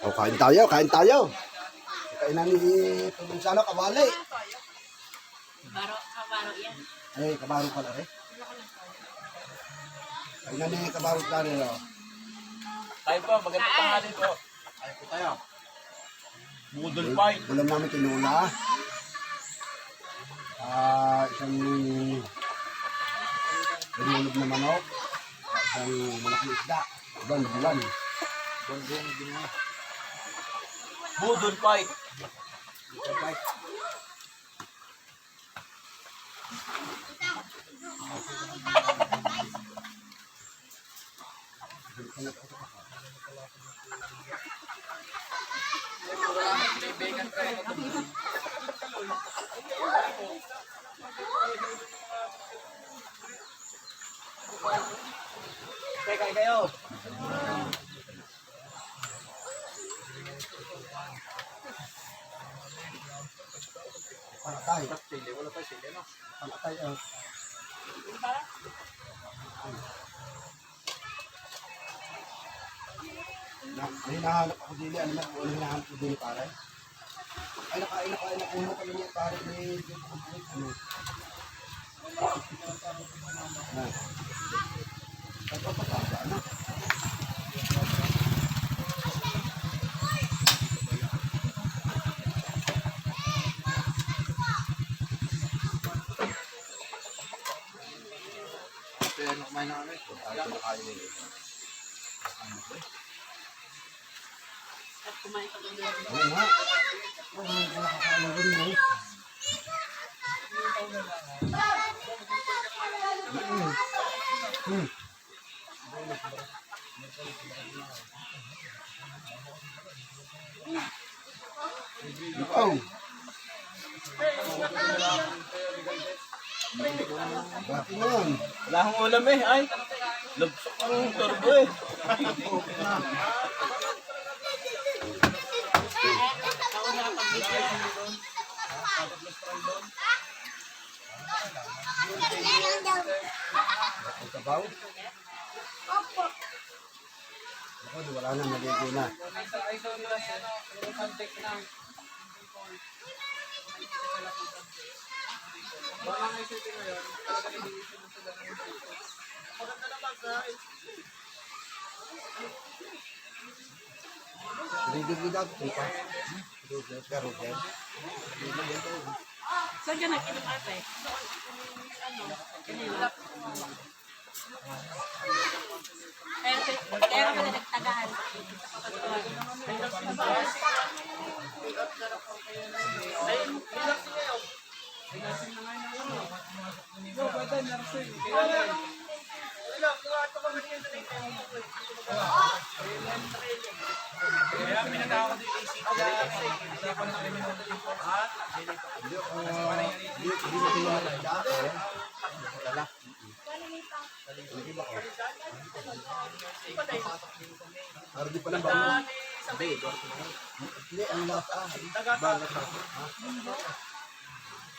O, kain tayo, kain tayo. Kain na ni Provinciano Kabali. Baro, kabaro yan. Ay, kabaro pala rin. Kain na ni kabaro pala rin. oh. Tayo po, magandang tanghali po. Tayo po tayo. Budol fight. Ulam namin tinula. Ah, isang binulog na manok. Isang malaki isda. Buwan, buwan. Budol fight. Kaya kayo kayo. Pangatay. Sili, wala pa sili, no? Pangatay. ah. Na, may hinahanap ako dili. Ano na ano hinahanap ko dili pare? Ay, nakain, nakain, nakuha kami niya pare. May ano. Na. Pa. Ano? Na kami. Tayo nakain nila. At ka doon. Oo nga. Oo, wala kakain na rin eh. Mm. Bakit yun? Wala akong ulam eh. Ay, lubsok ang turbo eh. Ako na pag-video. Ang kabaw? Opo. Ako, di wala na, naligo na. Lilig daw, ito. Rugel, ka Rugel. Saan ka ate? Ano? Kanila. Pero, pero ka na nagtagahan. Hindi hindi mo tinanong dati. Wala. Hindi ba ko? Pero di pa lang ba? Hindi. Hindi, ang lakas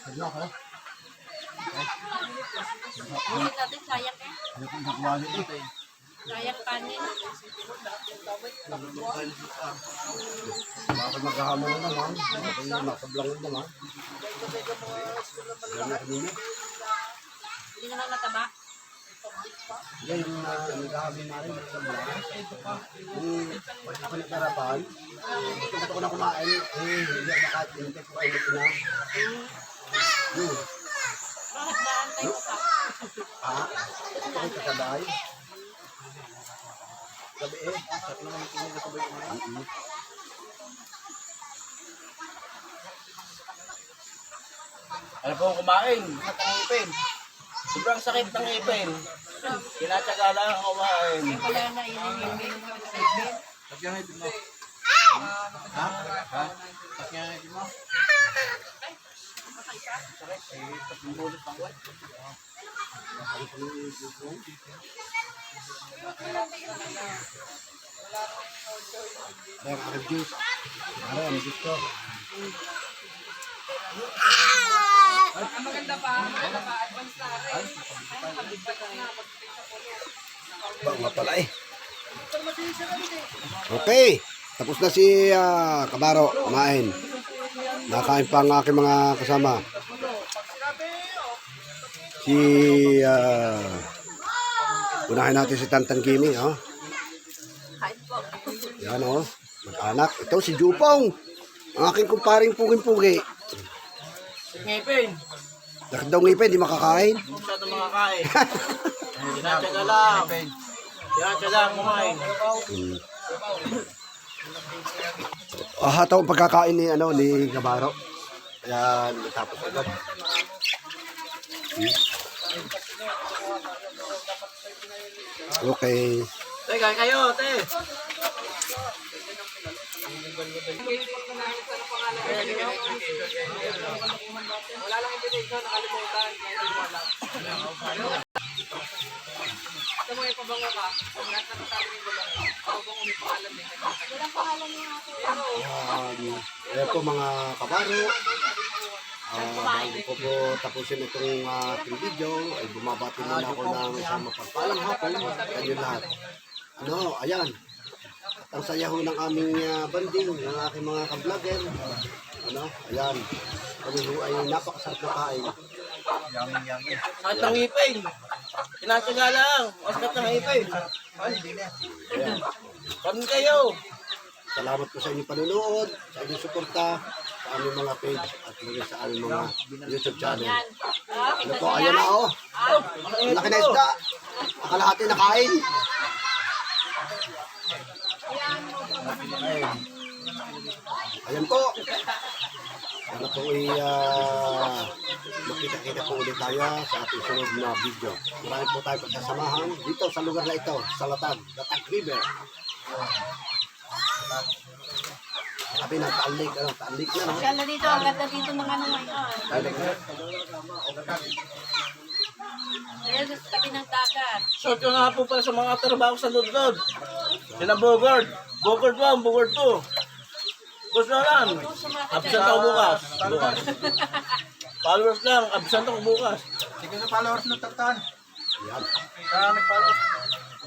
Ano ako? Ulit natin, sayang eh. Ano kung gagawin ito? Sayang kanin. Bakit maghahamon na naman? Bakit yung nasablang na naman? Hindi naman nataba. Yan yung uh, naghahamon na rin. Nasablang. Yung pag ako nagkarapan, gusto ko na kumain, eh, hindi ako nakain. Hindi ko kain na. Yun. Bakit naantay ko pa? Ah, ito ko'y kasabay. Gabi eh, sa naman yung ko na. Ano po kumain? Sakit ng ipin. Sobrang sakit ng ipin. Tinatsaga lang ako kumain. Wala na segment. Lagyan nga mo. Ha? Ha? Lagyan nga mo. Sakit. Eh, tatlong bulot pang wala. Kaya ang juice. Ano, ang juice ko. Ba, nga pala eh. Okay. Tapos na si ah, Kabaro kumain. Nakain pa ang aking mga kasama. Si ah, unahin natin si Tantan Kimi, oh. Yan oh, mag-anak. Ito si Jupong. Ang aking kumparing puging-pugi. Ngipin. Bakit daw ngipin, di makakain? Ito makakain. Tinatsaga lang. Tinatsaga lang kumain. Hmm. Ah, hataw ang pagkakain ni ano ni Gabaro. Kaya natapos agad. Hmm. Okay. Teka, kayo, te. Wala lang invitation, nakalimutan. Hindi mo alam. Ito mo yung pabango ka. Lahat na sabi ng pabango, ako bang din. Walang pangalan niya ako. Ayan po mga kabaro. Ah, bago po tapusin itong uh, ating video, ay bumabati muna ako ng isang mapagpalang hapon inyo lahat. Ano, ayan. Ang saya ho ng aming ah, banding, ng aking mga ka-vlogger. Ano, ayan. Kami ho ay napakasarap na kain. Sakit ng ngipin. Tinatsaga lang. Masakit ng. Ayan. Kami kayo. Salamat po sa inyong panunood, sa inyong suporta, sa aming mga page at muli sa aming mga YouTube channel. Ano po, ayan na oh. Ang laki na isda. Nakalahati na kain. Ayan po. Ano po ay ah, makita-kita po ulit tayo sa ating sunod na video. Marami po tayo pagsasamahan dito sa lugar na ito, sa Latag, Latag River. Sabi ng taalik, ano, taalik na, no? Kala dito, ang ganda dito ng ano ngayon. Taalik na. Kaya sa tabi ng dagat. Short ko nga po pala sa mga trabaho sa Lugod. Sila Bogard. Bogard 1, Bogard 2. Gusto lang. Absent ako bukas. Bukas. Followers lang. Absent ako bukas. Sige sa followers ng Tatan. Yan. Kaya nag-follow.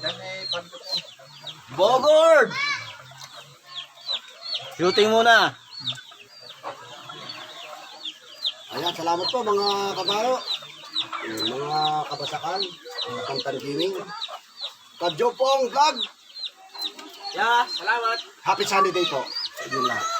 Then eh, pan ko po. Bogard! Shooting muna. Ayan, salamat po mga kabaro. Mga kabasakan, mga kantan gaming. Kadjopong vlog. Yeah, salamat. Happy Sunday day po. Inyo lahat.